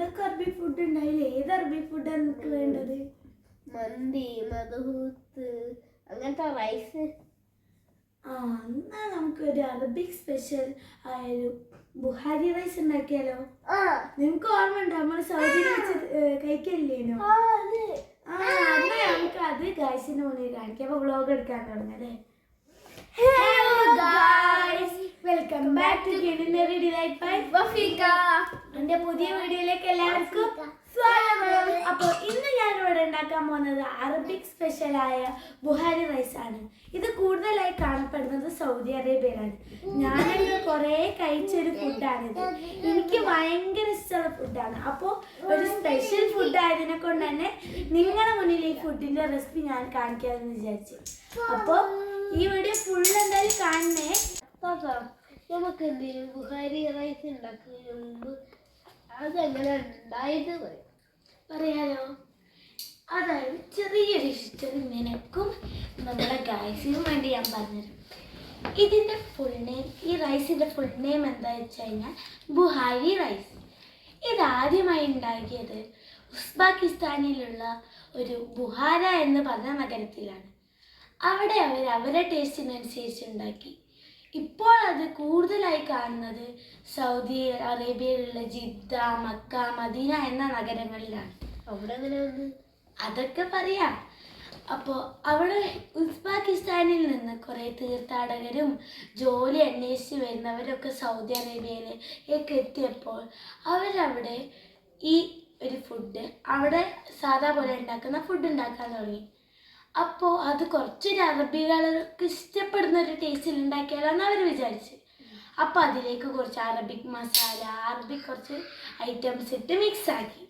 എന്തൊക്കെ അറബി ഫുഡ് ഉണ്ടായില്ലേ? ഏത് അറബി ഫുഡാണ് നിനക്ക് വേണ്ടത്? മന്തി മധുഹൂത്ത് അങ്ങനത്തെ റൈസ് ആ എന്നാ നമുക്ക് ഒരു അറബിക് സ്പെഷ്യൽ ആയൊരു ബുഹാരി റൈസ് ഉണ്ടാക്കിയാലോ? നിങ്ങക്ക് നിനക്ക് ഓർമ്മ ഉണ്ടോ? നമ്മൾ സൗദി കഴിക്കല്ലേനോ ആ, നമുക്ക് അത് ഗായ്സിന്റെ മുന്നിൽ കാണിക്കാം. അപ്പൊ വ്ളോഗ് എടുക്കാൻ തുടങ്ങല്ലേ hello guys welcome back to കിഡിനറി delight by Wafeeka എന്റെ പുതിയ വീഡിയോയിലേക്ക് എല്ലാവർക്കും സ്വാഗതം. അപ്പോൾ ഇന്ന് ഞാൻ ഇവിടെ ഉണ്ടാക്കാൻ പോകുന്നത് അറബിക് സ്പെഷ്യലായ ബുഹാരി റൈസ് ആണ്. ഇത് കൂടുതലായി കാണപ്പെടുന്നത് സൗദി അറേബ്യയിലാണ്. ഞാനൊക്കെ കുറേ കഴിച്ചൊരു ഫുഡാണിത് എനിക്ക് ഭയങ്കര ഇഷ്ടമുള്ള ഫുഡാണ് അപ്പോൾ ഒരു സ്പെഷ്യൽ ഫുഡ് ആയതിനെ കൊണ്ട് തന്നെ നിങ്ങളുടെ മുന്നിൽ ഈ ഫുഡിന്റെ റെസിപ്പി ഞാൻ കാണിക്കാമെന്ന് വിചാരിച്ചു. അപ്പോൾ ഈ വീഡിയോ ഫുൾ എന്തായാലും കാണണേ. താത്ത നമുക്ക് എന്തെങ്കിലും ബുഹാരി റൈസ് ഉണ്ടാക്കുന്നതിന് മുമ്പ് അതെങ്ങനെ ഉണ്ടായത് പറയാലോ? അതായത് ചെറിയൊരു ഹിസ്റ്ററി നിനക്കും നമ്മുടെ ഗൈസിനും വേണ്ടി ഞാൻ പറഞ്ഞുതരും. ഇതിന്റെ ഫുൾ നെയിം ഈ റൈസിന്റെ ഫുൾ നെയിം എന്താ വെച്ച് കഴിഞ്ഞാൽ ബുഹാരി റൈസ് ഇതാദ്യമായി ഉണ്ടാക്കിയത് ഉസ്ബാക്കിസ്ഥാനിലുള്ള ഒരു ബുഹാര എന്ന് പറഞ്ഞ നഗരത്തിലാണ്. അവിടെ അവർ അവരുടെ ടേസ്റ്റിനനുസരിച്ച് ഉണ്ടാക്കി ഇപ്പോൾ അത് കൂടുതലായി കാണുന്നത് സൗദി അറേബ്യയിലുള്ള ജിദ്ദ മക്ക മദീന എന്ന നഗരങ്ങളിലാണ്. അവിടെ അങ്ങനെ അതൊക്കെ പറയാം. അപ്പോൾ അവിടെ ഉസ്ബാക്കിസ്ഥാനിൽ നിന്ന് കുറേ തീർത്ഥാടകരും ജോലി അന്വേഷിച്ച് വരുന്നവരൊക്കെ സൗദി അറേബ്യയിലേക്ക് എത്തിയപ്പോൾ അവരവിടെ ഈ ഒരു ഫുഡ് അവിടെ സാധാ പോലെ ഉണ്ടാക്കുന്ന ഫുഡ് ഉണ്ടാക്കാൻ തുടങ്ങി. അപ്പോൾ അത് കുറച്ച് അറബികൾക്ക് ഇഷ്ടപ്പെടുന്ന ഒരു ടേസ്റ്റിൽ ഉണ്ടാക്കിയാലാണ് അവർ വിചാരിച്ച് അപ്പോൾ അതിലേക്ക് കുറച്ച് അറബിക് മസാല അറബിക് കുറച്ച് ഐറ്റംസ് ഇട്ട് മിക്സ് ആക്കി.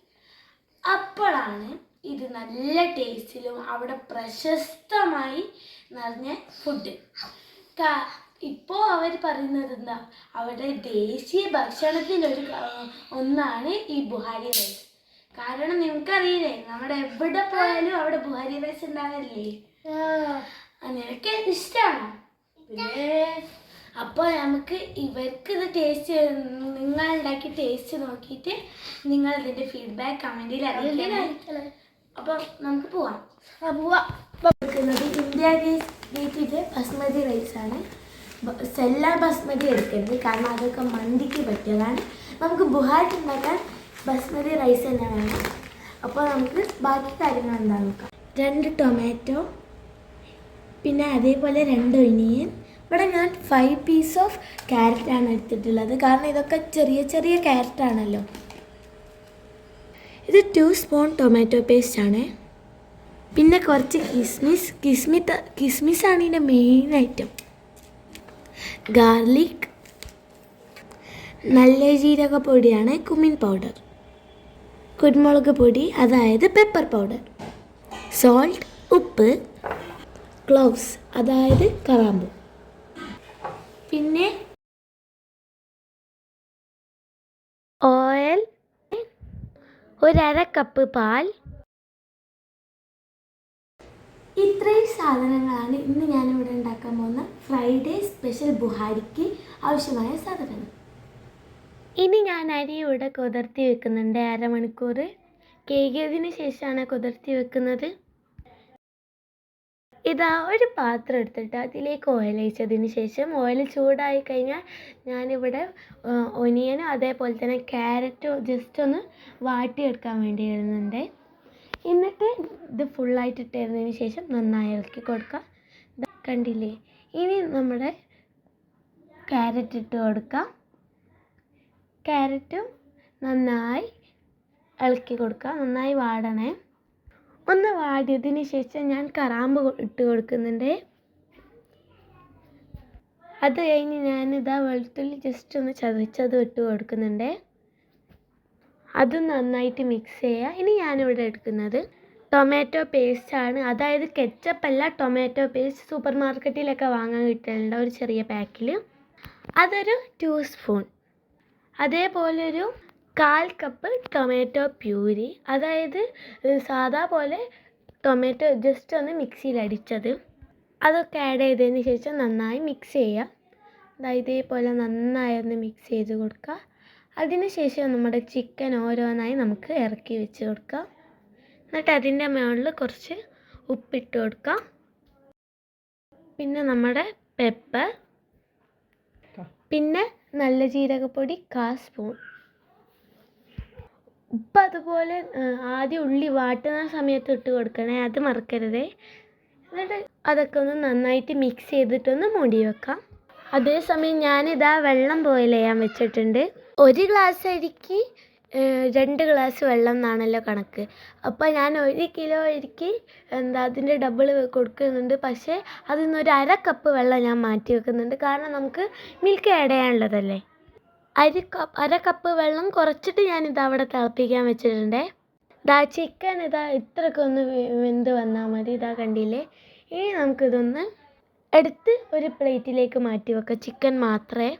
അപ്പോഴാണ് ഇത് നല്ല ടേസ്റ്റിലും അവിടെ പ്രശസ്തമായി നിറഞ്ഞ ഫുഡ് ഇപ്പോൾ അവർ പറയുന്നത് എന്താ? അവരുടെ ദേശീയ ഭക്ഷണത്തിലൊരു ഒന്നാണ് ഈ ബുഹാരി റൈസ് കാരണം നിങ്ങൾക്ക് അറിയില്ലേ നമ്മുടെ എവിടെ പോയാലും അവിടെ ബുഹാരി റൈസ് ഉണ്ടാവില്ലേ? നിനക്ക് ഇഷ്ടമാണോ പിന്നെ അപ്പോൾ നമുക്ക് ഇവർക്ക് ഇത് ടേസ്റ്റ് നിങ്ങൾ ഉണ്ടാക്കി ടേസ്റ്റ് നോക്കിയിട്ട് നിങ്ങൾ ഇതിന്റെ ഫീഡ്ബാക്ക് കമന്റിൽ അറിയിക്കണം. അപ്പോൾ നമുക്ക് പോവാം. എടുക്കുന്നത് ഇന്ത്യ ഗേറ്റിന്റെ ബസ്മതി റൈസാണ് സെല്ല ബസ്മതി എടുക്കരുത്. കാരണം അതൊക്കെ മന്തിക്ക് പറ്റിയതാണ്. നമുക്ക് ബുഹാറ്റ് ഉണ്ടാക്കാൻ ബസ്മതി റൈസ് തന്നെ വേണം. അപ്പോൾ നമുക്ക് ബാക്കി കാര്യങ്ങൾ എന്താണെന്ന് നോക്കാം. രണ്ട് ടൊമാറ്റോ പിന്നെ അതേപോലെ രണ്ട് ഒനിയൻ. ഇവിടെ ഞാൻ ഫൈവ് പീസ് ഓഫ് ക്യാരറ്റാണ് എടുത്തിട്ടുള്ളത്. കാരണം ഇതൊക്കെ ചെറിയ ചെറിയ ക്യാരറ്റാണല്ലോ ഇത് ടു സ്പൂൺ ടൊമാറ്റോ പേസ്റ്റ് ആണ്. പിന്നെ കുറച്ച് കിസ്മിസ്. കിസ്മി കിസ്മിസാണ് ഇതിന്റെ മെയിൻ ഐറ്റം ഗാർലിക് നല്ല ജീരക പൊടിയാണ് കുമിൻ പൗഡർ കുരുമുളക് പൊടി അതായത് പെപ്പർ പൗഡർ സോൾട്ട് ഉപ്പ് ക്ലോവ്സ് അതായത് കറാമ്പു. പിന്നെ ഓയിൽ ഒരര കപ്പ് പാൽ. ഇത്രയും സാധനങ്ങളാണ് ഇന്ന് ഞാനിവിടെ ഉണ്ടാക്കാൻ പോകുന്ന ഫ്രൈഡേ സ്പെഷ്യൽ ബുഹാരിക്ക് ആവശ്യമായ സാധനങ്ങൾ. ഇനി ഞാൻ അരി ഇവിടെ കുതിർത്തി വെക്കുന്നുണ്ട് അരമണിക്കൂർ. കേകിയതിന് ശേഷമാണ് കുതിർത്തി വെക്കുന്നത്. ഇതാ ഒരു പാത്രം എടുത്തിട്ട് അതിലേക്ക് ഓയിൽ ഒഴിച്ചതിന് ശേഷം ഓയിൽ ചൂടായി കഴിഞ്ഞാൽ ഞാനിവിടെ ഒനിയനും അതേപോലെ തന്നെ ക്യാരറ്റും ജസ്റ്റ് ഒന്ന് വാട്ടിയെടുക്കാൻ വേണ്ടി ഇടുന്നുണ്ട്. എന്നിട്ട് ഇത് ഫുള്ളായിട്ട് ഇട്ടിരുന്നതിന് ശേഷം നന്നായി ഇളക്കി കൊടുക്കാം. കണ്ടില്ലേ? ഇനി നമ്മുടെ ക്യാരറ്റ് ഇട്ട് കൊടുക്കാം. ക്യാരറ്റും നന്നായി ഇളക്കി കൊടുക്കുക. നന്നായി വാടണേ. ഒന്ന് വാടിയതിന് ശേഷം ഞാൻ കറാമ്പ് ഇട്ട് കൊടുക്കുന്നുണ്ട്. അത് കഴിഞ്ഞ് ഞാനിതാ വെളുത്തുള്ളി ജസ്റ്റ് ഒന്ന് ചതച്ചത് ഇട്ട് കൊടുക്കുന്നുണ്ട്. അതും നന്നായിട്ട് മിക്സ് ചെയ്യുക. ഇനി ഞാനിവിടെ എടുക്കുന്നത് ടൊമാറ്റോ പേസ്റ്റ് ആണ്. അതായത് കെച്ചപ്പ് അല്ല ടൊമാറ്റോ പേസ്റ്റ് സൂപ്പർ മാർക്കറ്റിലൊക്കെ വാങ്ങാൻ കിട്ടലുണ്ട് ഒരു ചെറിയ പാക്കിൽ അതൊരു ടു സ്പൂൺ അതേപോലെ ഒരു കാൽ കപ്പ് ടൊമാറ്റോ പ്യൂരി അതായത് സാധാ പോലെ ടൊമാറ്റോ ജസ്റ്റ് ഒന്ന് മിക്സിയിൽ അടിച്ചത്. അതൊക്കെ ആഡ് ചെയ്തതിന് ശേഷം നന്നായി മിക്സ് ചെയ്യുക അതായത് ഇതേപോലെ നന്നായി ഒന്ന് മിക്സ് ചെയ്ത് കൊടുക്കുക അതിനുശേഷം നമ്മുടെ ചിക്കൻ ഓരോന്നായി നമുക്ക് ഇറക്കി വെച്ച് കൊടുക്കാം. എന്നിട്ട് അതിന്റെ മുകളിൽ കുറച്ച് ഉപ്പിട്ട് കൊടുക്കാം. പിന്നെ നമ്മുടെ പെപ്പർ പിന്നെ നല്ല ജീരകപ്പൊടി കാ സ്പൂൺ. ഉപ്പ് അതുപോലെ ആദ്യം ഉള്ളി വാട്ടുന്ന സമയത്ത് ഇട്ട് കൊടുക്കണേ അത് മറക്കരുതേ. എന്നിട്ട് അതൊക്കെ ഒന്ന് നന്നായിട്ട് മിക്സ് ചെയ്തിട്ടൊന്ന് മൂടി വെക്കാം. അതേസമയം ഞാനിതാ വെള്ളം ബോയിൽ ചെയ്യാൻ വെച്ചിട്ടുണ്ട്. ഒരു ഗ്ലാസ് അരിക്ക് രണ്ട് ഗ്ലാസ് വെള്ളം എന്നാണല്ലോ കണക്ക്. അപ്പോൾ ഞാൻ ഒരു കിലോ അരിക്ക് എന്താ അതിന്റെ ഡബിൾ കൊടുക്കുന്നുണ്ട്. പക്ഷേ അതിൽ നിന്ന് ഒരു അര കപ്പ് വെള്ളം ഞാൻ മാറ്റി വെക്കുന്നുണ്ട്. കാരണം നമുക്ക് മിൽക്ക് ആഡ് ചെയ്യാനുള്ളതല്ലേ? അരി കപ്പ് അര കപ്പ് വെള്ളം കുറച്ചിട്ട് ഞാനിത് അവിടെ തിളപ്പിക്കാൻ വെച്ചിട്ടുണ്ട്. ഇതാ ചിക്കൻ ഇതാ ഇത്രക്കൊന്ന് വെന്ത് വന്നാൽ മതി. ഇതാ കണ്ടില്ലേ? ഇനി നമുക്കിതൊന്ന് എടുത്ത് ഒരു പ്ലേറ്റിലേക്ക് മാറ്റി വെക്കാം. ചിക്കൻ മാത്രമേ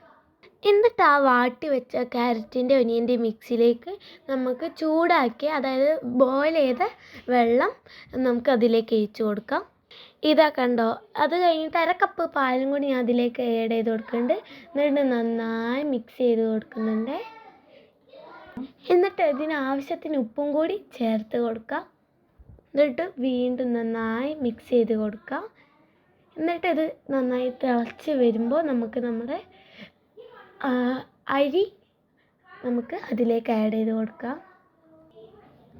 എന്നിട്ട് ആ വാട്ടി വെച്ച ക്യാരറ്റിന്റെ ഒനിയന്റെ മിക്സിലേക്ക് നമുക്ക് ചൂടാക്കി അതായത് ബോയിൽ ചെയ്ത വെള്ളം നമുക്ക് അതിലേക്ക് ഒഴിച്ച് കൊടുക്കാം. ഇതാ കണ്ടോ അത് കഴിഞ്ഞിട്ട് അര കപ്പ് പാലും കൂടി ഞാൻ അതിലേക്ക് ആഡ് ചെയ്ത് കൊടുക്കുന്നുണ്ട്. എന്നിട്ട് നന്നായി മിക്സ് ചെയ്ത് കൊടുക്കുന്നുണ്ട്. എന്നിട്ട് ഇതിന് ആവശ്യത്തിന് ഉപ്പും കൂടി ചേർത്ത് കൊടുക്കാം. എന്നിട്ട് വീണ്ടും നന്നായി മിക്സ് ചെയ്ത് കൊടുക്കാം. എന്നിട്ട് ഇത് നന്നായി തിളച്ച് വരുമ്പോൾ നമുക്ക് നമ്മുടെ അരി നമുക്ക് അതിലേക്ക് ആഡ് ചെയ്ത് കൊടുക്കാം.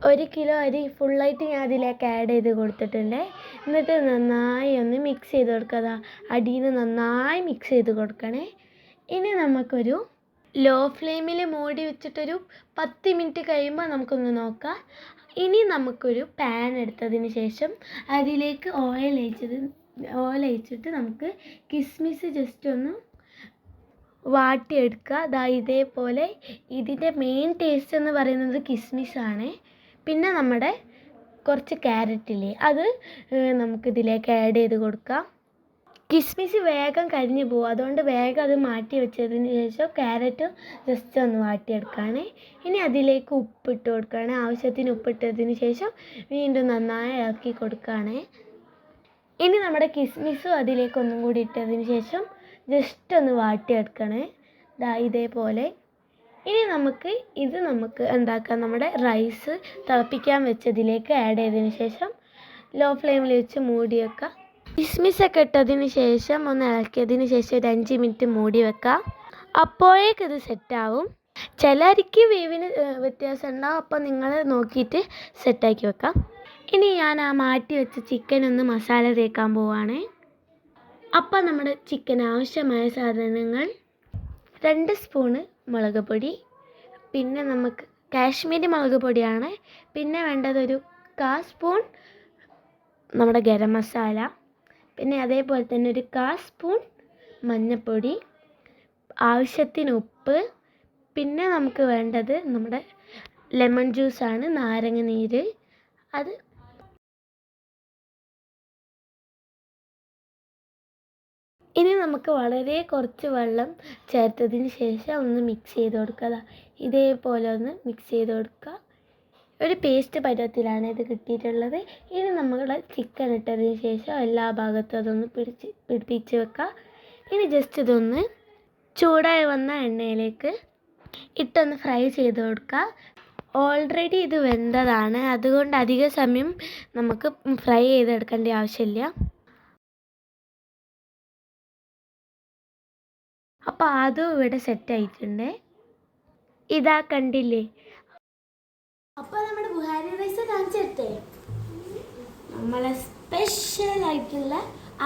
ഒരു കിലോ അരി ഫുള്ളായിട്ട് ഞാൻ അതിലേക്ക് ആഡ് ചെയ്ത് കൊടുത്തിട്ടുണ്ട്. എന്നിട്ട് നന്നായി ഒന്ന് മിക്സ് ചെയ്ത് കൊടുക്കുക അടിയിൽ നിന്ന് നന്നായി മിക്സ് ചെയ്ത് കൊടുക്കണേ. ഇനി നമുക്കൊരു ലോ ഫ്ലെയിമിൽ മൂടി വെച്ചിട്ടൊരു പത്ത് മിനിറ്റ് കഴിയുമ്പോൾ നമുക്കൊന്ന് നോക്കാം. ഇനി നമുക്കൊരു പാൻ എടുത്തതിന് ശേഷം അതിലേക്ക് ഓയിൽ അയച്ചത് ഓയിൽ അയച്ചിട്ട് നമുക്ക് കിസ്മിസ് ജസ്റ്റ് ഒന്ന് വാട്ടിയെടുക്കുക. ദാ ഇതേപോലെ ഇതിന്റെ മെയിൻ ടേസ്റ്റ് എന്ന് പറയുന്നത് കിസ്മിസാണ് പിന്നെ നമ്മുടെ കുറച്ച് ക്യാരറ്റില്ലേ അത് നമുക്ക് നമുക്കിതിലേക്ക് ആഡ് ചെയ്ത് കൊടുക്കാം. കിസ്മിസ് വേഗം കരിഞ്ഞു പോകും. അതുകൊണ്ട് വേഗം അത് മാറ്റി വെച്ചതിന് ശേഷം ക്യാരറ്റ് ജസ്റ്റ് ഒന്ന് വാട്ടിയെടുക്കുകയാണ് ഇനി അതിലേക്ക് ഉപ്പിട്ട് കൊടുക്കുകയാണ് ആവശ്യത്തിന് ഉപ്പിട്ടതിന് ശേഷം വീണ്ടും നന്നായി ഇളക്കി കൊടുക്കുകയാണ് ഇനി നമ്മുടെ കിസ്മിസും അതിലേക്ക് ഒന്നും കൂടി ഇട്ടതിന് ശേഷം ജസ്റ്റ് ഒന്ന് വാട്ടിയെടുക്കണേ. ദാ ഇതേപോലെ. ഇനി നമുക്ക് ഇത് നമുക്ക് എന്താക്കാം? നമ്മുടെ റൈസ് തിളപ്പിക്കാൻ വെച്ചതിലേക്ക് ആഡ് ചെയ്തതിന് ശേഷം ലോ ഫ്ലെയിമിൽ വെച്ച് മൂടി വെക്കാം. കിസ്മിസൊക്കെ ഇട്ടതിന് ശേഷം ഒന്ന് ഇളക്കിയതിന് ശേഷം ഒരു അഞ്ച് മിനിറ്റ് മൂടി വെക്കാം. അപ്പോഴേക്ക് ഇത് സെറ്റാവും ചില അരിക്ക് വേവിന് വ്യത്യാസം ഉണ്ടാവും. അപ്പോൾ നിങ്ങൾ നോക്കിയിട്ട് സെറ്റാക്കി വെക്കാം. ഇനി ഞാൻ ആ മാറ്റി വെച്ച ചിക്കൻ ഒന്ന് മസാല തേക്കാൻ പോവാണ്. അപ്പം നമ്മുടെ ചിക്കൻ ആവശ്യമായ സാധനങ്ങൾ രണ്ട് സ്പൂണ് മുളക് പൊടി പിന്നെ നമുക്ക് കാശ്മീരി മുളക് പൊടിയാണ് പിന്നെ വേണ്ടതൊരു കാ സ്പൂൺ നമ്മുടെ ഗരം മസാല പിന്നെ അതേപോലെ തന്നെ ഒരു കാ സ്പൂൺ മഞ്ഞൾപ്പൊടി ആവശ്യത്തിന് ഉപ്പ് പിന്നെ നമുക്ക് വേണ്ടത് നമ്മുടെ ലെമൺ ജ്യൂസാണ് നാരങ്ങ നീര് അത് ഇനി നമുക്ക് വളരെ കുറച്ച് വെള്ളം ചേർത്തതിന് ശേഷം ഒന്ന് മിക്സ് ചെയ്ത് കൊടുക്കുക. ഇതേപോലെ ഒന്ന് മിക്സ് ചെയ്ത് കൊടുക്കുക. ഒരു പേസ്റ്റ് പരുവത്തിലാണ് ഇത് കിട്ടിയിട്ടുള്ളത്. ഇനി നമ്മൾ ചിക്കൻ ഇട്ടതിന് ശേഷം എല്ലാ ഭാഗത്തും അതൊന്ന് പിടിച്ച് പിടിപ്പിച്ച് വെക്കുക. ഇനി ജസ്റ്റ് ഇതൊന്ന് ചൂടായി വന്ന എണ്ണയിലേക്ക് ഇട്ടൊന്ന് ഫ്രൈ ചെയ്ത് കൊടുക്കുക. ഓൾറെഡി ഇത് വെന്തതാണ്. അതുകൊണ്ട് അധിക സമയം നമുക്ക് ഫ്രൈ ചെയ്തെടുക്കേണ്ട ആവശ്യമില്ല. അപ്പോൾ അതും ഇവിടെ സെറ്റ് ആയിട്ടുണ്ട്. ഇതാ കണ്ടില്ലേ? അപ്പോൾ നമ്മുടെ ബുഹാരി റൈസ് കാണിച്ചിട്ടേ നമ്മളെ സ്പെഷ്യൽ ആയിട്ടുള്ള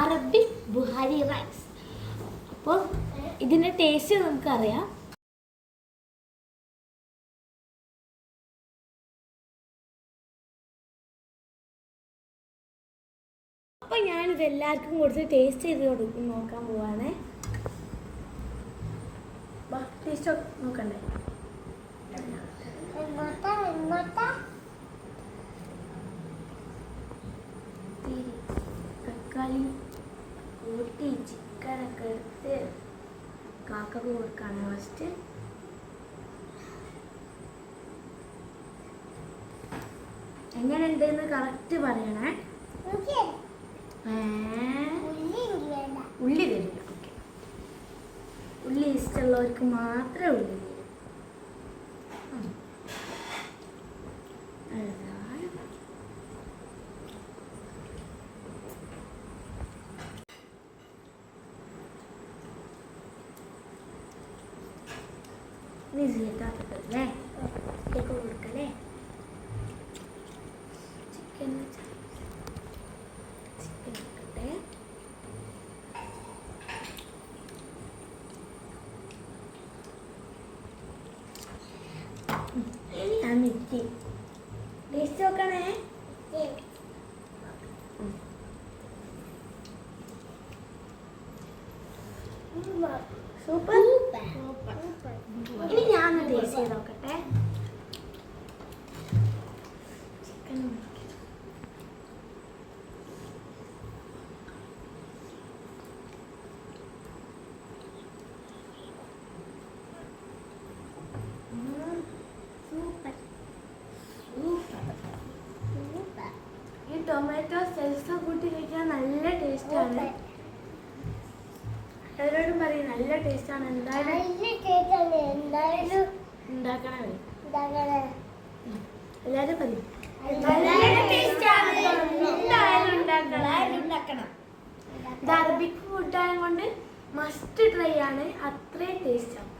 അറബി ബുഹാരി റൈസ് അപ്പോൾ ഇതിന്റെ ടേസ്റ്റ് നമുക്കറിയാം. അപ്പോൾ ഞാനിത് എല്ലാവർക്കും കൊടുത്ത് ടേസ്റ്റ് ചെയ്ത് കൊടുക്കും നോക്കാൻ പോവാണേ. ടേസ്റ്റ് നോക്കണ്ടേ? തക്കാളി കൂട്ടി ചിക്കനൊക്കെ എടുത്ത് കാക്കക്ക് കൊടുക്കാണ്. ഫസ്റ്റ് എങ്ങനെയുണ്ടെന്ന് കറക്റ്റ് പറയണേ? ഉള്ളി ഇൻട്രസ്റ്റ് ഉള്ളവർക്ക് മാത്രമേ ഉള്ളൂ ഇതിലേക്കാക്കട്ടല്ലേ ഇതിലേക്ക് കൊടുക്കല്ലേ ഞാൻ ടേസ്റ്റ് നോക്കണേ? ടൊമാറ്റോ സെൽസ കൂട്ടി കഴിക്കാൻ നല്ല ടേസ്റ്റാണ്. എല്ലാവരോടും പറയും നല്ല ടേസ്റ്റാണ്. എന്തായാലും എന്തായാലും ഉണ്ടാക്കണേ. എല്ലാവരും പറയും. അറബിക് ഫുഡായത് കൊണ്ട് മസ്റ്റ് ട്രൈ ആണ്. അത്രയും ടേസ്റ്റാണ്